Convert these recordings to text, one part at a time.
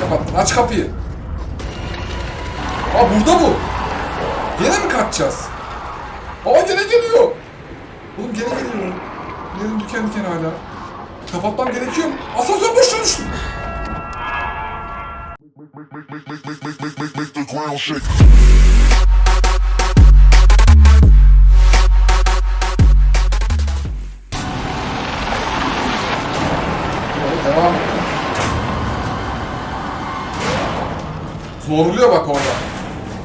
kapattın? Aç kapıyı. Aa burada bu. Gene mi kaçacağız? Aa gene geliyor. Oğlum gene geliyor. Yerim diken diken hala. Kapatmam gerekiyor mu? Asansör boşuna düştü. make, make, make, make, make, make, make, make the ground shake. Zorluyor bak orada.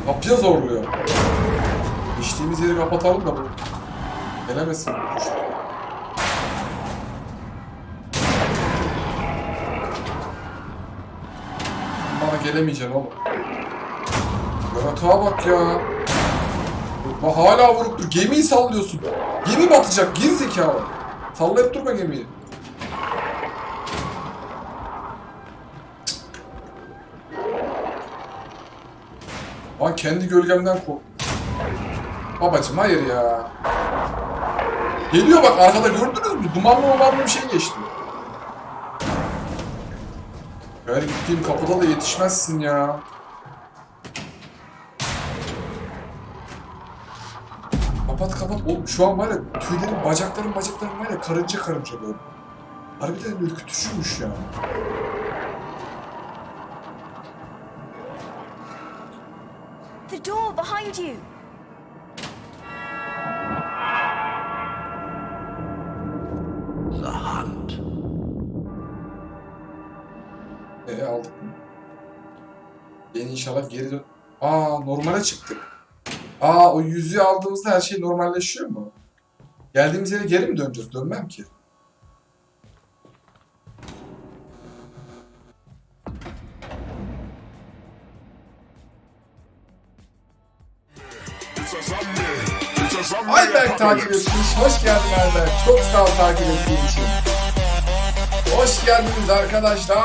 Kapıya zorluyor. İçtiğimiz yeri kapatalım da bu. Gelemesin. Düştü. Bana gelemeyeceksin oğlum. Yaratığa bak ya. Bak hala vurup dur. Gemiyi sallıyorsun. Gemi batacak. Geri zekalı. Sallayıp durma gemiyi. Lan kendi gölgemden kork. Babacım hayır ya. Geliyor bak arkada gördünüz mü? Dumanlı dumanlı bir şey geçti. Her gittiğim kapıda da yetişmezsin ya. Kapat kapat. Oğlum şu an var ya tüylerim bacaklarım bacaklarım var ya karınca karınca böyle. Harbiden ürkütücüymüş ya. Door behind you! The hunt. E aldık mı? Yeni inşallah geri dön. Aa normale çıktık. Aa o yüzüğü aldığımızda her şey normalleşiyor mu? Geldiğimiz yere geri mi döneceğiz? Dönmem ki. Ayberk takip etmiş. Hoş geldin Ayberk. Çok sağ ol takip ettiğin için. Hoş geldiniz arkadaşlar.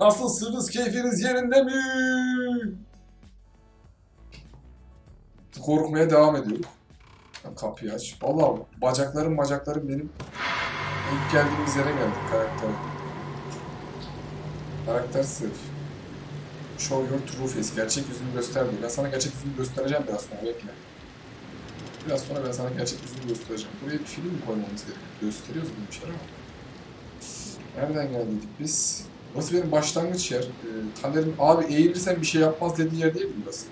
Nasılsınız? Keyfiniz yerinde mi? Korkmaya devam ediyoruz. Ya Kapıyı aç. Vallahi bacaklarım bacaklarım benim ilk geldiğimiz yere geldik karakter. Karakter sırf. Show your true face. Gerçek yüzünü göster diyor. Ben sana gerçek yüzünü göstereceğim biraz sonra bekle. Biraz sonra ben sana gerçek yüzünü göstereceğim. Buraya bir film mi koymamız gerekiyor? Gösteriyoruz bunu bir şeyler ama. Nereden geldiydik biz? Burası benim başlangıç yer. Ee, Taner'in abi eğilirsen bir şey yapmaz dediği yer değil mi burası?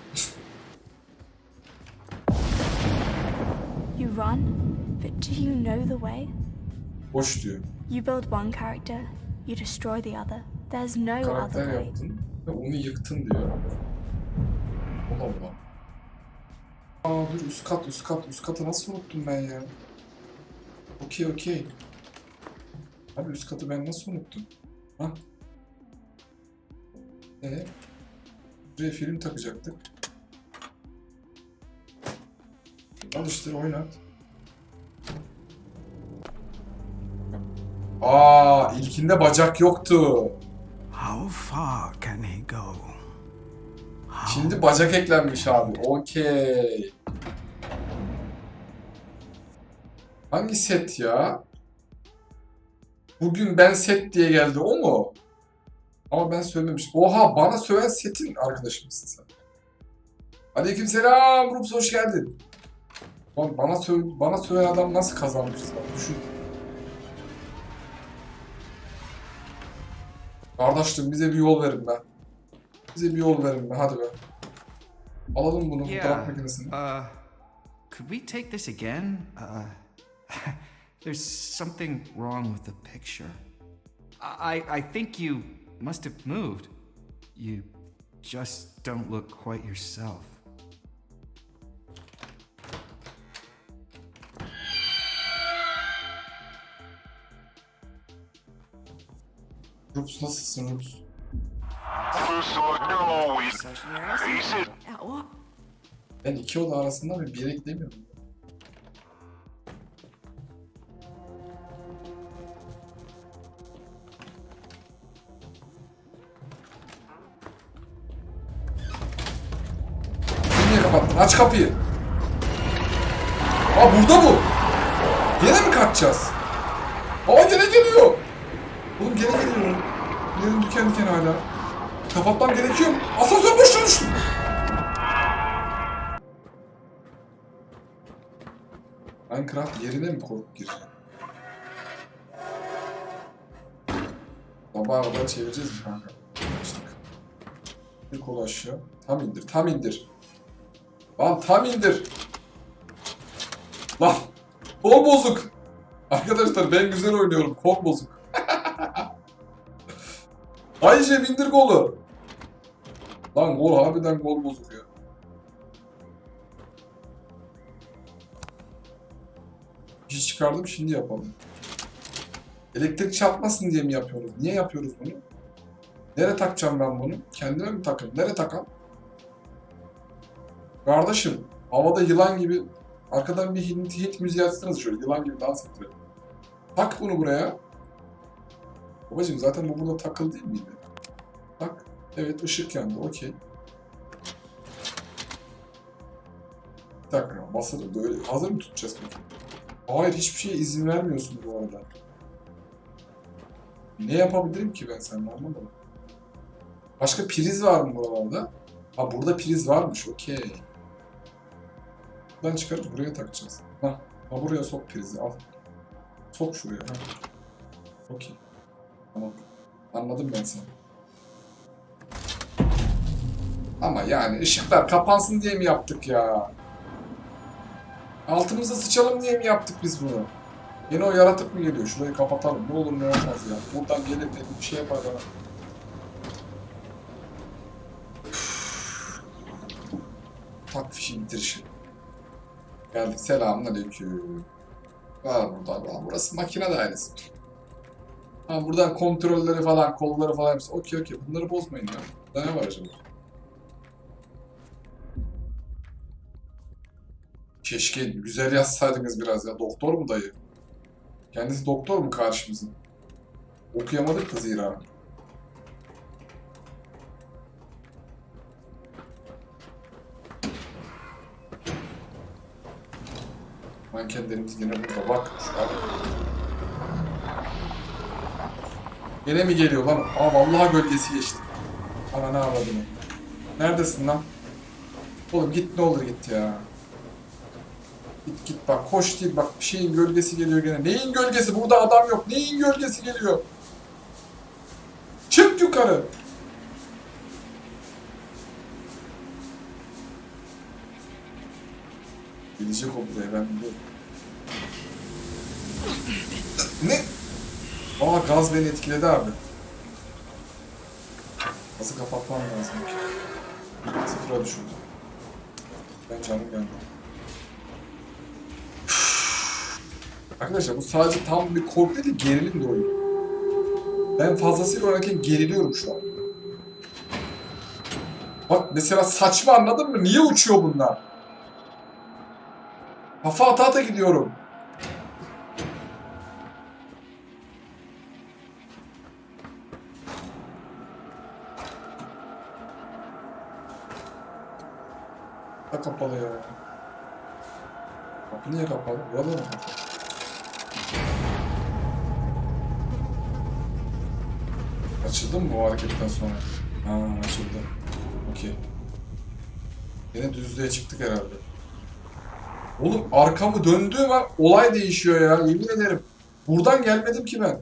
You run, but do you know the way? Boş diyor. You build one character, you destroy the other. There's no other Karakter way. yaptın ve onu yıktın diyor. Allah Allah. Aa dur üst kat üst kat üst katı nasıl unuttum ben ya? Okey okey. Abi üst katı ben nasıl unuttum? Ha? Ee? Buraya film takacaktık. Al işte oynat. Aa ilkinde bacak yoktu. How far can he go? Şimdi bacak eklenmiş abi. Okey. Hangi set ya? Bugün ben set diye geldi o mu? Ama ben söylememiştim. Oha bana söven setin arkadaşı mısın sen? Aleykümselam Rups hoş geldin. Lan bana sö bana söven adam nasıl kazanmış? Düşün. Kardeşim bize bir yol verin be. Bize bir yol verin be hadi be. Alalım bunu fotoğraf Yeah. makinesini. Uh, could we take this again? Uh, there's something wrong with the picture. I I think you must have moved. You just don't look quite yourself. Rups nasılsın Rups? Ben iki oda arasında bir yere gidemiyorum. Niye kapattın? Aç kapıyı. Aa burada bu. Gene mi kaçacağız? Aa gene geliyor. Oğlum gene geliyor. Tüylerim diken diken hala. Kapatmam gerekiyor. Asansör boşuna düştü. Minecraft yerine mi korkup gireceğim? Sabaha kadar çevireceğiz mi kanka? Açtık. Bir kol aşağı. Tam indir, tam indir. Lan tam indir. Lan kol bozuk. Arkadaşlar ben güzel oynuyorum. Kol bozuk. Ayşe indir kolu. Lan gol harbiden gol bozuk ya. Şey çıkardım şimdi yapalım. Elektrik çarpmasın diye mi yapıyoruz? Niye yapıyoruz bunu? Nereye takacağım ben bunu? Kendime mi takayım? Nereye takam? Kardeşim, havada yılan gibi arkadan bir Hint, Hint müziği açsanız şöyle yılan gibi dans ettirelim. Tak bunu buraya. Babacım zaten bu burada takıl değil miydi? Tak. Evet ışık yandı. Okey. Bir dakika basarı böyle hazır mı tutacağız peki? Hayır hiçbir şeye izin vermiyorsun bu arada. Ne yapabilirim ki ben seninle anlamadım. Başka priz var mı buralarda? Ha burada priz varmış okey. Buradan çıkarıp buraya takacağız. Hah. Ha buraya sok prizi al. Sok şuraya. Ha. Okey. Tamam. Anladım ben seni. Ama yani ışıklar kapansın diye mi yaptık ya? Altımıza sıçalım diye mi yaptık biz bunu? Yine o yaratık mı geliyor? Şurayı kapatalım. Ne olur ne olmaz ya. Buradan gelir de bir şey yapar bana. Tak fişi bitirişi. Geldik. Selamun aleyküm. Var burada. Burası makine dairesi. Ha buradan kontrolleri falan, kolları falan hepsi. Okey okey. Bunları bozmayın ya. Burada ne var acaba? Keşke güzel yazsaydınız biraz ya. Doktor mu dayı? Kendisi doktor mu karşımızın? Okuyamadık da zira. Mankenlerimiz yine burada bak. Şu Yine mi geliyor lan? Aa vallahi gölgesi geçti. Ana ne avradını. Neredesin lan? Oğlum git ne olur git ya. Git git bak koş değil bak bir şeyin gölgesi geliyor gene. Neyin gölgesi? Burada adam yok. Neyin gölgesi geliyor? Çık yukarı. Gelecek o buraya ben biliyorum. Ne? Aa gaz beni etkiledi abi. Nasıl kapatmam lazım? Sıfıra düşürdüm. Ben canım geldi. Arkadaşlar bu sadece tam bir korku değil, gerilim de oyun. Ben fazlasıyla oynarken geriliyorum şu an. Bak mesela saçma anladın mı? Niye uçuyor bunlar? Kafa ata ata gidiyorum. Da kapalı ya. Kapı niye kapalı? Burada mı? Açıldı mı bu hareketten sonra? Ha açıldı. Okey. Yine düzlüğe çıktık herhalde. Oğlum arkamı döndüğüm an olay değişiyor ya yemin ederim. Buradan gelmedim ki ben.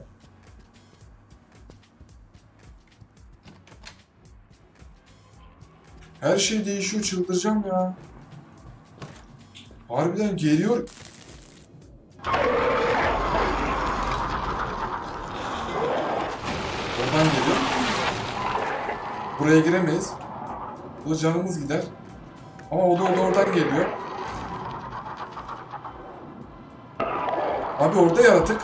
Her şey değişiyor çıldıracağım ya. Harbiden geliyor. Oradan geliyor. Buraya giremeyiz. Burada canımız gider. Ama o da, o da oradan geliyor. Abi orada yaratık.